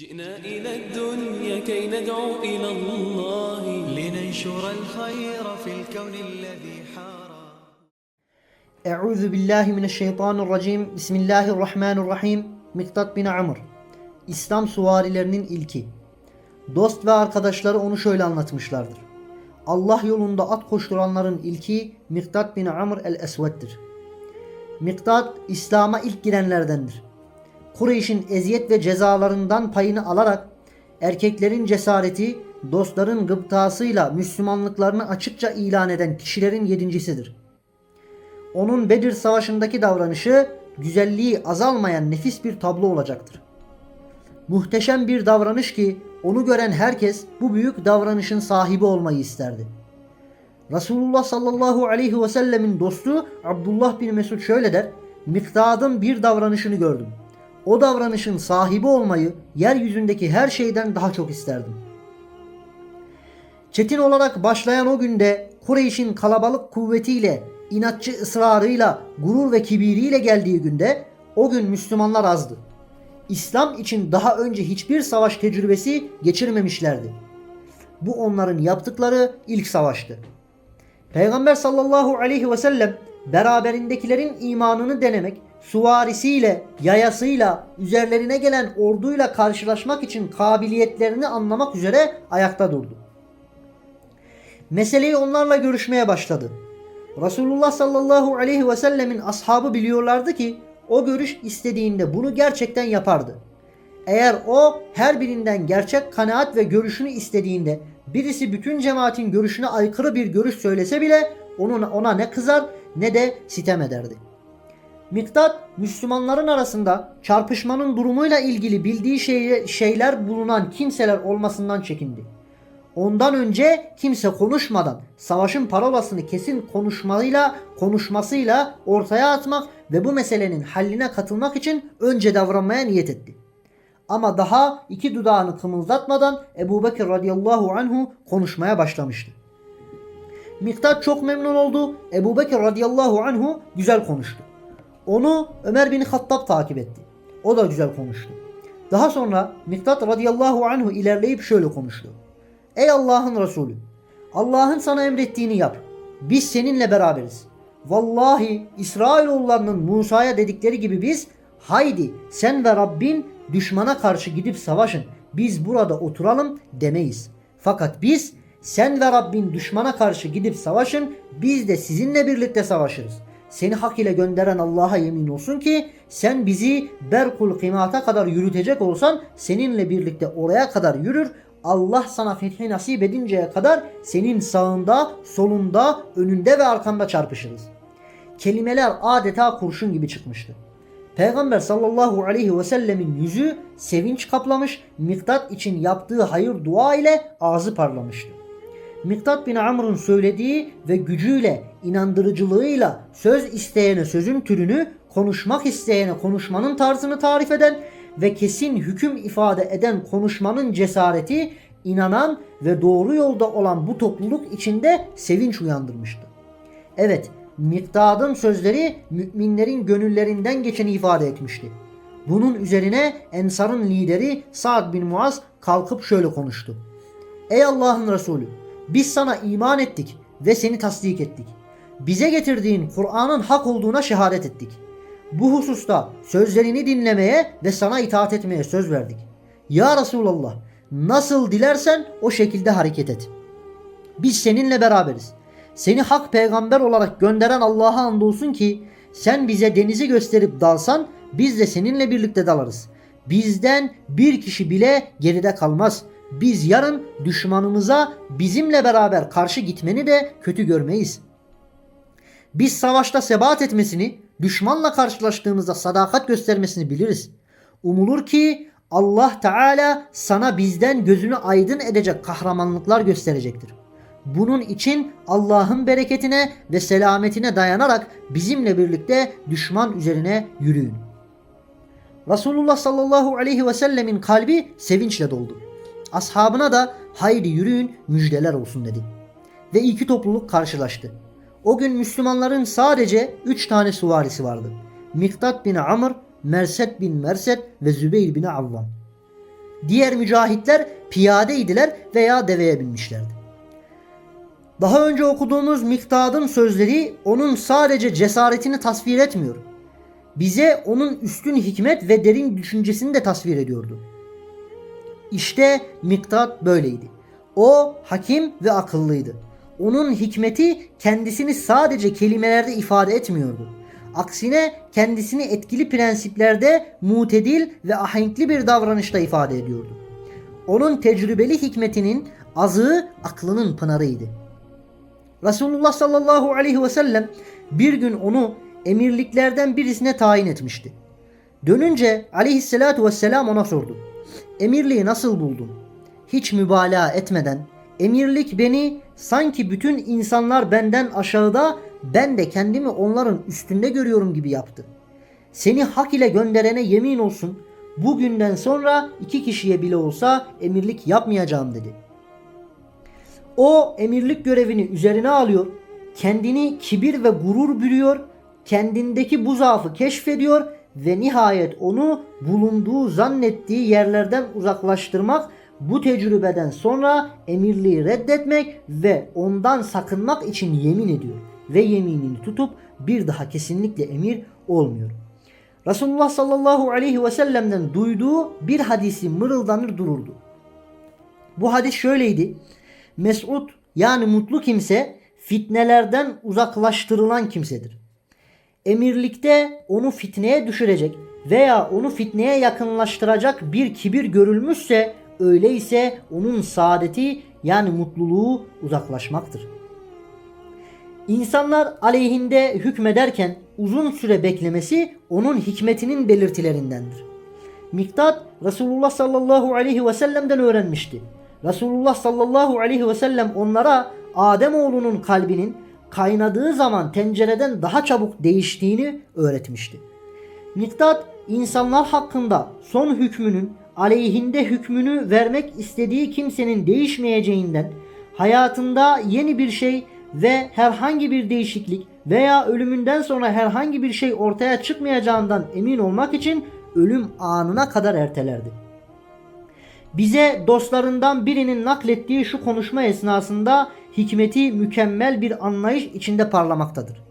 جئنا إلى الدنيا كي ندعو إلى الله لننشر الخير في الكون الذي حار Euzu billahi mineşşeytanirracim. Bismillahirrahmanirrahim. Miktat bin Amr. İslam suvarilerinin ilki. Dost ve arkadaşları onu şöyle anlatmışlardır. Allah yolunda at koşturanların ilki Miktat bin Amr el-Esved'dir. Miktat İslam'a ilk girenlerdendir. Kureyş'in eziyet ve cezalarından payını alarak erkeklerin cesareti, dostların gıptasıyla Müslümanlıklarını açıkça ilan eden kişilerin yedincisidir. Onun Bedir Savaşı'ndaki davranışı güzelliği azalmayan nefis bir tablo olacaktır. Muhteşem bir davranış ki onu gören herkes bu büyük davranışın sahibi olmayı isterdi. Resulullah sallallahu aleyhi ve sellemin dostu Abdullah bin Mesud şöyle der. Miktadın bir davranışını gördüm. O davranışın sahibi olmayı yeryüzündeki her şeyden daha çok isterdim. Çetin olarak başlayan o günde Kureyş'in kalabalık kuvvetiyle, inatçı ısrarıyla, gurur ve kibiriyle geldiği günde o gün Müslümanlar azdı. İslam için daha önce hiçbir savaş tecrübesi geçirmemişlerdi. Bu onların yaptıkları ilk savaştı. Peygamber sallallahu aleyhi ve sellem beraberindekilerin imanını denemek, suvarisiyle, yayasıyla, üzerlerine gelen orduyla karşılaşmak için kabiliyetlerini anlamak üzere ayakta durdu. Meseleyi onlarla görüşmeye başladı. Resulullah sallallahu aleyhi ve sellemin ashabı biliyorlardı ki o görüş istediğinde bunu gerçekten yapardı. Eğer o her birinden gerçek kanaat ve görüşünü istediğinde birisi bütün cemaatin görüşüne aykırı bir görüş söylese bile onun ona ne kızar ne de sitem ederdi. Miktat Müslümanların arasında çarpışmanın durumuyla ilgili bildiği şey, şeyler bulunan kimseler olmasından çekindi. Ondan önce kimse konuşmadan savaşın parolasını kesin konuşmayla konuşmasıyla ortaya atmak ve bu meselenin halline katılmak için önce davranmaya niyet etti. Ama daha iki dudağını kımıldatmadan Ebu Bekir radıyallahu anhu konuşmaya başlamıştı. Miktat çok memnun oldu. Ebu Bekir radıyallahu anhu güzel konuştu. Onu Ömer bin Hattab takip etti. O da güzel konuştu. Daha sonra Miktat radıyallahu anhu ilerleyip şöyle konuştu. Ey Allah'ın Resulü! Allah'ın sana emrettiğini yap. Biz seninle beraberiz. Vallahi İsrailoğullarının Musa'ya dedikleri gibi biz haydi sen ve Rabbin düşmana karşı gidip savaşın. Biz burada oturalım demeyiz. Fakat biz sen ve Rabbin düşmana karşı gidip savaşın biz de sizinle birlikte savaşırız. Seni hak ile gönderen Allah'a yemin olsun ki sen bizi Berkul Kımat'a kadar yürütecek olsan seninle birlikte oraya kadar yürür. Allah sana fethi nasip edinceye kadar senin sağında, solunda, önünde ve arkanda çarpışırız. Kelimeler adeta kurşun gibi çıkmıştı. Peygamber sallallahu aleyhi ve sellemin yüzü sevinç kaplamış, Miktat için yaptığı hayır dua ile ağzı parlamıştı. Miktat bin Amr'ın söylediği ve gücüyle, inandırıcılığıyla söz isteyene sözün türünü, konuşmak isteyene konuşmanın tarzını tarif eden ve kesin hüküm ifade eden konuşmanın cesareti, inanan ve doğru yolda olan bu topluluk içinde sevinç uyandırmıştı. Evet, Miktad'ın sözleri müminlerin gönüllerinden geçeni ifade etmişti. Bunun üzerine Ensar'ın lideri Sa'd bin Muaz kalkıp şöyle konuştu. Ey Allah'ın Resulü! Biz sana iman ettik ve seni tasdik ettik. Bize getirdiğin Kur'an'ın hak olduğuna şehadet ettik. Bu hususta sözlerini dinlemeye ve sana itaat etmeye söz verdik. Ya Resulallah nasıl dilersen o şekilde hareket et. Biz seninle beraberiz. Seni hak peygamber olarak gönderen Allah'a andolsun ki sen bize denizi gösterip dalsan biz de seninle birlikte dalarız. Bizden bir kişi bile geride kalmaz. Biz yarın düşmanımıza bizimle beraber karşı gitmeni de kötü görmeyiz. Biz savaşta sebat etmesini, düşmanla karşılaştığımızda sadakat göstermesini biliriz. Umulur ki Allah Teala sana bizden gözünü aydın edecek kahramanlıklar gösterecektir. Bunun için Allah'ın bereketine ve selametine dayanarak bizimle birlikte düşman üzerine yürüyün. Resulullah sallallahu aleyhi ve sellemin kalbi sevinçle doldu. Ashabına da haydi yürüyün müjdeler olsun dedi. Ve iki topluluk karşılaştı. O gün Müslümanların sadece üç tane suvarisi vardı. Miktat bin Amr, Merset bin Merset ve Zübeyir bin Avvam. Diğer mücahitler piyadeydiler veya deveye binmişlerdi. Daha önce okuduğumuz Miktad'ın sözleri onun sadece cesaretini tasvir etmiyor. Bize onun üstün hikmet ve derin düşüncesini de tasvir ediyordu. İşte Miktad böyleydi. O hakim ve akıllıydı. Onun hikmeti kendisini sadece kelimelerde ifade etmiyordu. Aksine kendisini etkili prensiplerde mutedil ve ahenkli bir davranışla ifade ediyordu. Onun tecrübeli hikmetinin azığı aklının pınarıydı. Resulullah sallallahu aleyhi ve sellem bir gün onu emirliklerden birisine tayin etmişti. Dönünce aleyhissalatu vesselam ona sordu. Emirliği nasıl buldun? Hiç mübalağa etmeden emirlik beni sanki bütün insanlar benden aşağıda ben de kendimi onların üstünde görüyorum gibi yaptı. Seni hak ile gönderene yemin olsun bugünden sonra iki kişiye bile olsa emirlik yapmayacağım dedi. O emirlik görevini üzerine alıyor, kendini kibir ve gurur bürüyor, kendindeki bu zaafı keşfediyor ve nihayet onu bulunduğu zannettiği yerlerden uzaklaştırmak, bu tecrübeden sonra emirliği reddetmek ve ondan sakınmak için yemin ediyor. Ve yeminini tutup bir daha kesinlikle emir olmuyor. Resulullah sallallahu aleyhi ve sellem'den duyduğu bir hadisi mırıldanır dururdu. Bu hadis şöyleydi. Mes'ud yani mutlu kimse fitnelerden uzaklaştırılan kimsedir. Emirlikte onu fitneye düşürecek veya onu fitneye yakınlaştıracak bir kibir görülmüşse öyleyse onun saadeti yani mutluluğu uzaklaşmaktır. İnsanlar aleyhinde hükmederken uzun süre beklemesi onun hikmetinin belirtilerindendir. Miktat Resulullah sallallahu aleyhi ve sellem'den öğrenmişti. Resulullah sallallahu aleyhi ve sellem onlara Ademoğlunun kalbinin kaynadığı zaman tencereden daha çabuk değiştiğini öğretmişti. Miktat insanlar hakkında son hükmünün aleyhinde hükmünü vermek istediği kimsenin değişmeyeceğinden hayatında yeni bir şey ve herhangi bir değişiklik veya ölümünden sonra herhangi bir şey ortaya çıkmayacağından emin olmak için ölüm anına kadar ertelerdi. Bize dostlarından birinin naklettiği şu konuşma esnasında hikmeti mükemmel bir anlayış içinde parlamaktadır.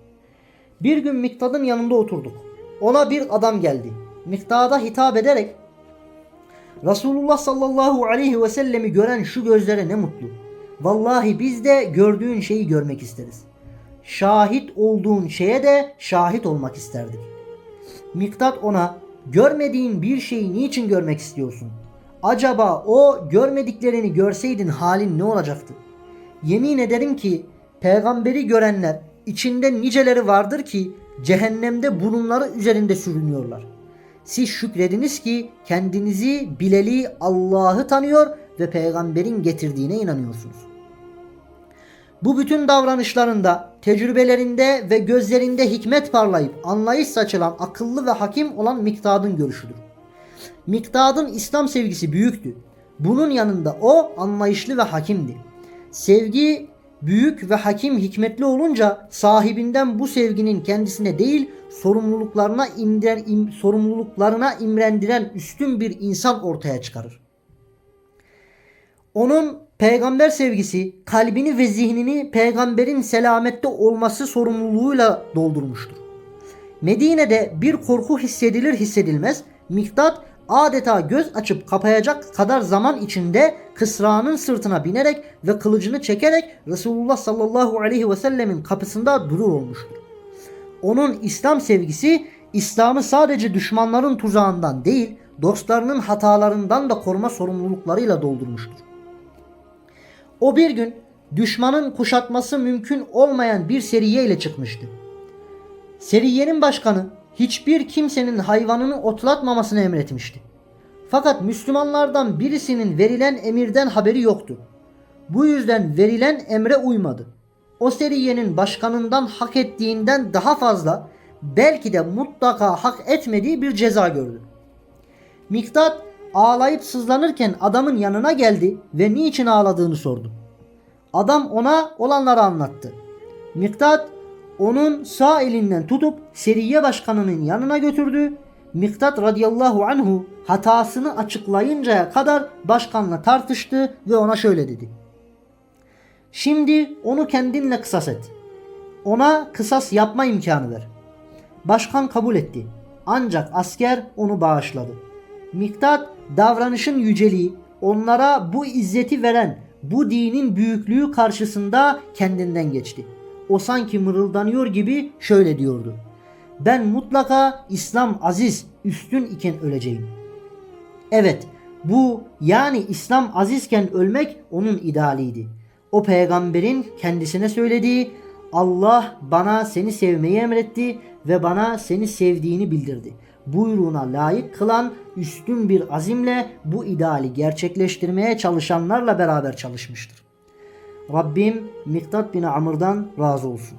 Bir gün Miktad'ın yanında oturduk. Ona bir adam geldi. Miktad'a hitap ederek Resulullah sallallahu aleyhi ve sellemi gören şu gözlere ne mutlu. Vallahi biz de gördüğün şeyi görmek isteriz. Şahit olduğun şeye de şahit olmak isterdik. Miktat ona görmediğin bir şeyi niçin görmek istiyorsun? Acaba o görmediklerini görseydin halin ne olacaktı? Yemin ederim ki peygamberi görenler içinde niceleri vardır ki cehennemde burunları üzerinde sürünüyorlar. Siz şükrediniz ki kendinizi bileli Allah'ı tanıyor ve peygamberin getirdiğine inanıyorsunuz. Bu bütün davranışlarında, tecrübelerinde ve gözlerinde hikmet parlayıp anlayış saçılan akıllı ve hakim olan Miktad'ın görüşüdür. Miktad'ın İslam sevgisi büyüktü. Bunun yanında o anlayışlı ve hakimdi. Sevgi büyük ve hakim hikmetli olunca sahibinden bu sevginin kendisine değil sorumluluklarına imren, im, sorumluluklarına imrendiren üstün bir insan ortaya çıkarır. Onun peygamber sevgisi kalbini ve zihnini peygamberin selamette olması sorumluluğuyla doldurmuştur. Medine'de bir korku hissedilir hissedilmez Miktat adeta göz açıp kapayacak kadar zaman içinde kısrağının sırtına binerek ve kılıcını çekerek Resulullah sallallahu aleyhi ve sellemin kapısında durur olmuştur. Onun İslam sevgisi İslam'ı sadece düşmanların tuzağından değil dostlarının hatalarından da koruma sorumluluklarıyla doldurmuştur. O bir gün düşmanın kuşatması mümkün olmayan bir seriye ile çıkmıştı. Seriyenin başkanı hiçbir kimsenin hayvanını otlatmamasını emretmişti. Fakat Müslümanlardan birisinin verilen emirden haberi yoktu. Bu yüzden verilen emre uymadı. O seriyenin başkanından hak ettiğinden daha fazla belki de mutlaka hak etmediği bir ceza gördü. Miktat ağlayıp sızlanırken adamın yanına geldi ve niçin ağladığını sordu. Adam ona olanları anlattı. Miktat onun sağ elinden tutup seriye başkanının yanına götürdü Miktat radıyallahu anhu hatasını açıklayıncaya kadar başkanla tartıştı ve ona şöyle dedi. Şimdi onu kendinle kısas et. Ona kısas yapma imkanı ver. Başkan kabul etti. Ancak asker onu bağışladı. Miktat davranışın yüceliği, onlara bu izzeti veren bu dinin büyüklüğü karşısında kendinden geçti. O sanki mırıldanıyor gibi şöyle diyordu. Ben mutlaka İslam aziz, üstün iken öleceğim. Evet, bu yani İslam azizken ölmek onun idealiydi. O peygamberin kendisine söylediği Allah bana seni sevmeyi emretti ve bana seni sevdiğini bildirdi. Buyruğuna layık kılan üstün bir azimle bu ideali gerçekleştirmeye çalışanlarla beraber çalışmıştır. Rabbim Miktat bin Amr'dan razı olsun.